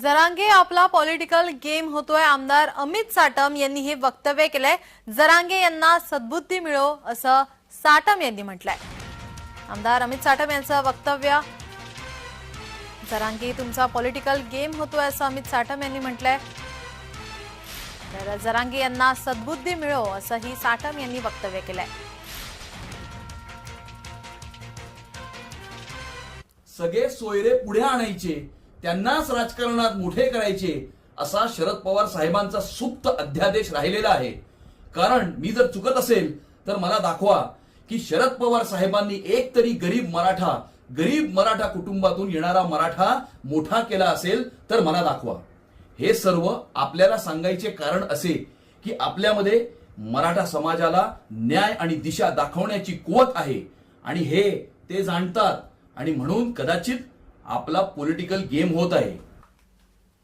जरांगे आपला political game होतोय. आमदार अमित साटम यांनी हे वक्तव्य केलंय. जरांगे यांना सद्बुद्धी मिळो असं साटम यांनी म्हटलंय. आमदार अमित साटम यांचं वक्तव्य जरांगे तुमचा पॉलिटिकल गेम होतोय असं अमित साटम यांनी म्हटलंय. तर जरांगे यांना सद्बुद्धी मिळो असंही साटम यांनी वक्तव्य केलंय. सगळे सोयरे पुढे आणायचे. त्यांनाच राजकारणात मोठे करायचे असा शरद पवार साहेबांचा सुप्त अध्यादेश राहिलेला आहे. कारण मी जर चुकत असेल तर मला दाखवा की शरद पवार साहेबांनी एक तरी गरीब मराठा गरीब मराठा कुटुंबातून येणारा मराठा मोठा केला असेल तर मला दाखवा. हे सर्व आपल्याला सांगायचे कारण असे की आपल्यामध्ये मराठा समाजाला न्याय आणि दिशा दाखवण्याची कुवत आहे. आणि हे ते जाणतात. आणि म्हणून कदाचित आपला पॉलिटिकल गेम होत आहे.